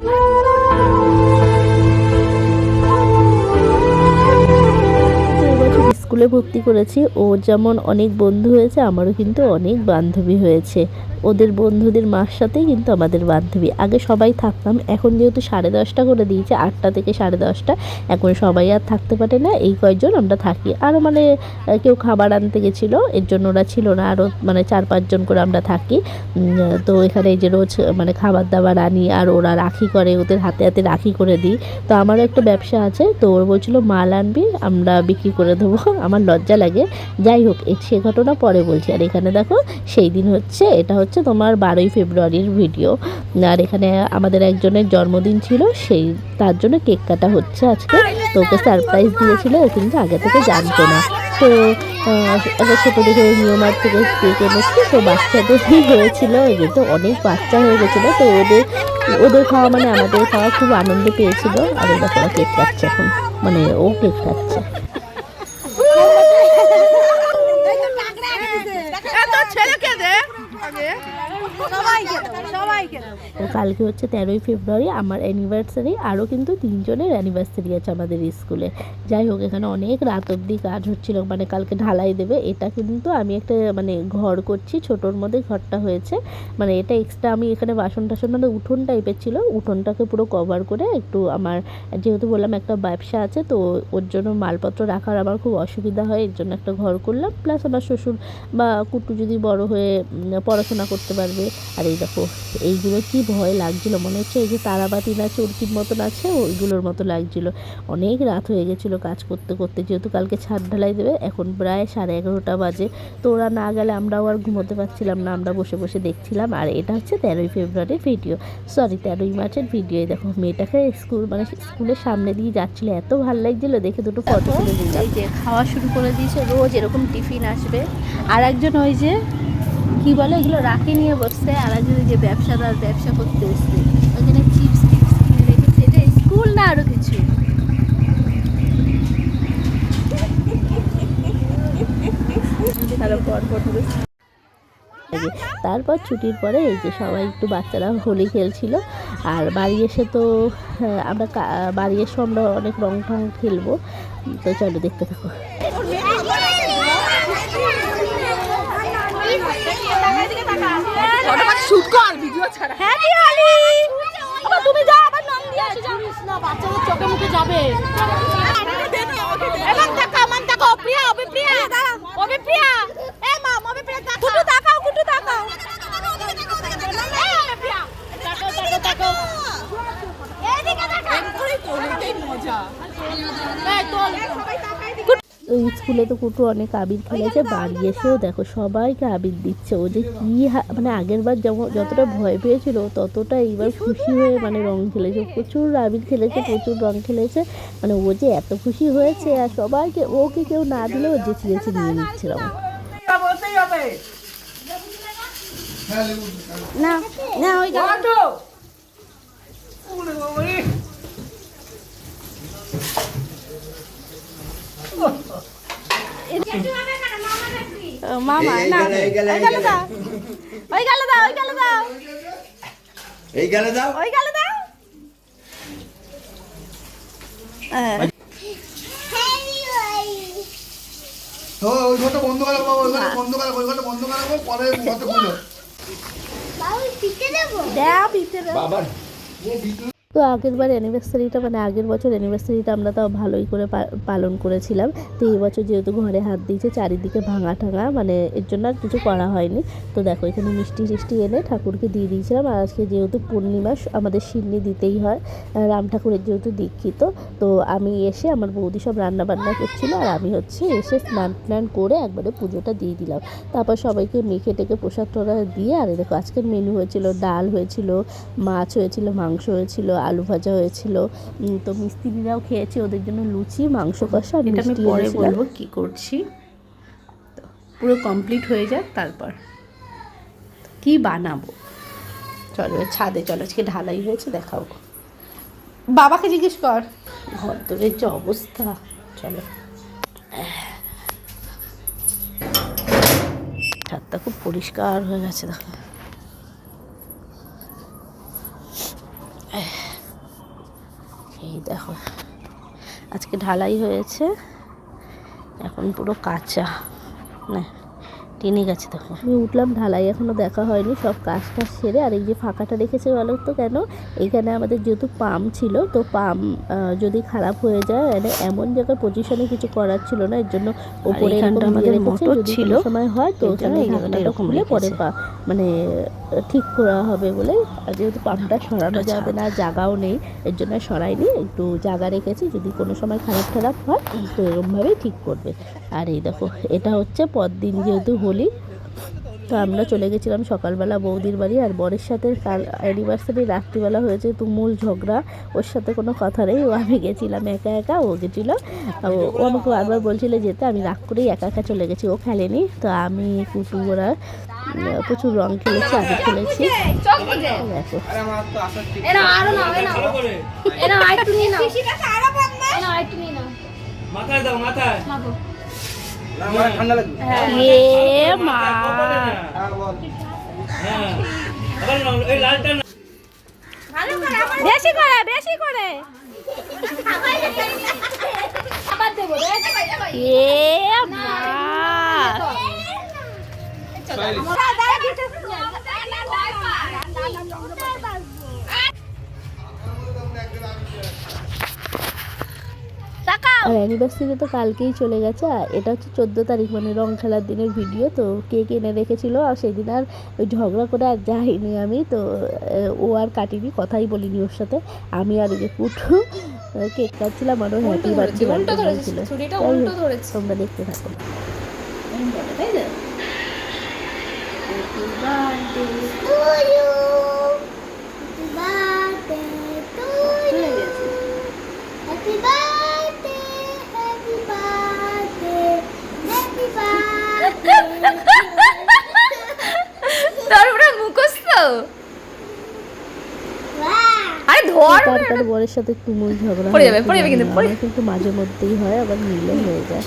Woo! স্কুলে ভর্তি করেছি। ওর যেমন অনেক বন্ধু হয়েছে, আমারও কিন্তু অনেক বান্ধবী হয়েছে। ওদের বন্ধুদের মার সাথেই কিন্তু আমাদের বান্ধবী। আগে সবাই থাকতাম, এখন যেহেতু সাড়ে দশটা করে দিয়েছে, আটটা থেকে সাড়ে দশটা, এখন সবাই আর থাকতে পারে না, এই কয়েকজন আমরা থাকি। আরও মানে কেউ খাবার আনতে গেছিল, এর জন্য ওরা ছিল না আরও মানে চার পাঁচজন করে আমরা থাকি। তো এখানে যে রোজ মানে খাবার দাবার আনি, আর ওরা রাখি করে, ওদের হাতে হাতে রাখি করে দিই। তো আমারও একটা ব্যবসা আছে, তো ওর বলছিল, মাল আনবি, আমরা বিক্রি করে দেবো। আমার লজ্জা লাগে। যাই হোক সে ঘটনা পরে বলছি। আর এখানে দেখো, সেই দিন হচ্ছে, এটা হচ্ছে তোমার বারোই ফেব্রুয়ারির ভিডিও। আর এখানে আমাদের একজনের জন্মদিন ছিল, সেই, তার জন্য কেক কাটা হচ্ছে আজকে। তো ওকে সারপ্রাইজ দিয়েছিল, ও কিন্তু আগে থেকে জানতো না। তো একটা ছোটো দেখে নিয়মার থেকে কেক এনেছি। তো বাচ্চাদেরই হয়েছিল যেহেতু অনেক বাচ্চা হয়ে গেছিল। তো ওদের ওদের খাওয়া মানে আমাদের খাওয়া খুব আনন্দ পেয়েছিল। আর ওরা কেক কাটছে এখন। মানে ও কেক কাটছে। এত ছেলেকে দে আগে তো কালকে হচ্ছে তেরোই ফেব্রুয়ারি, আমার অ্যানিভার্সারি আরও কিন্তু তিনজনের অ্যানিভার্সারি আছে আমাদের স্কুলে। যাই হোক, এখানে অনেক রাত অবধি কাজ হচ্ছিল মানে কালকে ঢালাই দেবে। এটা কিন্তু আমি একটা মানে ঘর করছি, ছোটোর মধ্যে ঘরটা হয়েছে। মানে এটা এক্সট্রা আমি এখানে বাসন টাসন মানে উঠোন টাইপের ছিল। উঠোনটাকে পুরো কভার করে একটু আমার, যেহেতু বললাম একটা ব্যবসা আছে, তো ওর জন্য মালপত্র রাখার আমার খুব অসুবিধা হয়, এর জন্য একটা ঘর করলাম। প্লাস আমার শ্বশুর বা কুটু যদি বড় হয়ে পড়াশোনা করতে পারবে আর এই দেখো এইগুলো কি ভয় লাগছিল? মনে হচ্ছে এই যে তারাবাতি না চরকির মতন আছে ওইগুলোর মতো লাগছিল। অনেক রাত হয়ে গেছিল কাজ করতে করতে যেহেতু কালকে ছাদ ঢালাই দেবে এখন প্রায় সাড়ে এগারোটা বাজে। তো ওরা না গেলে আমরাও আর ঘুমোতে পারছিলাম না আমরা বসে বসে দেখছিলাম। আর এটা হচ্ছে তেরোই ফেব্রুয়ারির ভিডিও। সরি তেরোই মার্চের ভিডিও। দেখো মেয়েটাকে স্কুল মানে স্কুলের সামনে দিয়ে যাচ্ছিল। এত ভালো লাগছিল দেখে দুটো ফটো তুলে দিলাম যে খাওয়া শুরু করে দিয়েছে রোজ এরকম টিফিন আসবে। আর একজন ওই যে কি বলে? এগুলো রাখি নিয়ে বসছে, আর ওই যে ব্যবসাদার ব্যবসা করতে এসছে। ওখানে চিপস টিপস কিনে রেখেছে। এটা স্কুল না আরও কিছু? তারপর। ছুটির পরে এই যে সবাই একটু বাচ্চারা হোলি খেলছিল। আর বাড়ি এসে তো আমরা বাড়ি এসে আমরা অনেক রং টং খেলব। তো চলো দেখতে থাকো। শুট কর ভিডিও ছাড়া। হ্যাপি হোলি? আবার তুমি যাও আবার নাম দিয়ে আসো যাও। না বাচ্চাদের চোখে মুখে যাবে। এবার তাকাও মান তাকাও প্রিয়া ওবে প্রিয়া ওবে প্রিয়া এ মাম ওবে প্রিয়া তাকাও। কুটু তাকাও। কুটু তাকাও মজা। স্কুলে তো কুটু অনেক আবির খেলেছে বাড়ি এসেও দেখো সবাইকে আবির দিচ্ছে। ও যে কী হা- মানে আগের বার যেমন যতটা ভয় পেয়েছিল ততটা এইবার খুশি হয়ে মানে রং খেলেছে। প্রচুর আবির খেলেছে প্রচুর রং খেলেছে। মানে ও যে এত খুশি হয়েছে আর সবাইকে ওকে কেউ না দিলেও যে যেচে নিয়ে নিচ্ছিলাম বলতেই না না ওই ফটো ওরে বাবা রে। মামা না। ওই গেল গেলে। দাও। ওই গেল দাও ওই গেল দাও। এই গেলে দাও। ওই গেল দাও। হ্যাঁ। তো ওই ঘরটা বন্ধ করে রাখব ওই ঘরটা বন্ধ করে ওই ঘরটা বন্ধ করে পরে ঘরটা খুলো দাও। ভিতরে বাবার তো আগের বার অ্যানিভার্সারিটা মানে আগের বছর অ্যানিভার্সারিটা আমরা তাও ভালোই করে পালন করেছিলাম। তো এই বছর যেহেতু ঘরে হাত দিয়েছে, চারিদিকে ভাঙা ঠাঙা মানে এর জন্য আর কিছু করা হয়নি। তো দেখো, এখানে মিষ্টি টিষ্টি এনে ঠাকুরকে দিয়ে দিয়েছিলাম। আর আজকে যেহেতু পূর্ণিমা আমাদের সিন্নি দিতেই হয় রাম ঠাকুরের যেহেতু দীক্ষিত, তো আমি এসে আমার বৌদি সব রান্না বান্না করছিল, আর আমি হচ্ছে এসে স্নান টান করে একবারে পুজোটা দিয়ে দিলাম। তারপর সবাইকে মেখে টেকে প্রসাদ টোরা দিয়ে, আর দেখো, আজকের মেনু হয়েছিল ডাল হয়েছিল, মাছ হয়েছিল, মাংস হয়েছিল আলু ভাজা হয়েছিল। তো মিস্ত্রিরাও খেয়েছে ওদের জন্য লুচি মাংস কষা আর এটা আমি পরে বলব কি করছি। তো পুরো কমপ্লিট হয়ে যাক তারপর কি বানাবো? চলো ছাদে চলো আজকে ঢালাই হয়েছে দেখাও। বাবাকে জিজ্ঞেস কর। ঘর দরের যে অবস্থা চলো। ছাদটা খুব পরিষ্কার হয়ে গেছে দেখো। দেখো। আজকে ঢালাই হয়েছে এখন পুরো কাঁচা। না। টেনে গেছে দেখো। আমি উঠলাম ঢালাই এখনও দেখা হয়নি সব কাজ টাজ সেরে আর এই যে ফাঁকাটা রেখেছে বলো তো কেন? এইখানে আমাদের যেহেতু পাম্প ছিল তো পাম্প যদি খারাপ হয়ে যায় মানে এমন জায়গায় পজিশনে কিছু করার ছিল না এর জন্য ওপরে আমাদের মোটর ছিল, সময় হয় তো এরকম পরে পা মানে ঠিক করা হবে বলে আর যেহেতু পাম্পটা সরানো যাবে না জায়গাও নেই এর জন্য সরাইনি একটু জায়গা রেখেছি যদি কোনো সময় খারাপ খারাপ হয় তো এরকমভাবেই ঠিক করবে। আর এই দেখো এটা হচ্ছে পরদিন যেহেতু হোলি তো আমরা চলে গেছিলাম সকালবেলা বৌদির বাড়ি আর বরের সাথে কাল অ্যানিভার্সারি রাত্রিবেলা হয়েছে তুমুল ঝগড়া। ওর সাথে কোনো কথা নেই ও আমি গেছিলাম একা একা ও গেছিল। ও ও আমাকে বারবার বলছিল যেতে আমি রাগ করেই একা একা চলে গেছি ও খেলেনি। তো আমি কুটু ওরা প্রচুর রং খেলেছি আগে খেলেছি। মাথায় দাও মাথায়। বেশি করে বেশি করে এ মা। আর অ্যানিভার্সারি তো কালকেই চলে গেছে আর এটা হচ্ছে চোদ্দ তারিখ মানে রং খেলার দিনের ভিডিও তো কেক এনে রেখেছিল আর সেদিন আর ওই ঝগড়া করে আর যাইনি আমি তো ও আর কাটিনি কথাই বলিনি ওর সাথে আমি আর ওই যে কুটু কেক কাটছিলাম আরও হ্যাপি বার্থডে ধরেছে। তোমরা দেখতে থাকো। তোর পুরো মুখস্থ? আরে ধর তার বরের সাথে তুমুল ঝগড়া পড়ে যাবে, পড়ে যাবে কিন্তু, পড়ে- কিন্তু মাঝে মধ্যেই হয় আবার মিলে হয়ে যায়।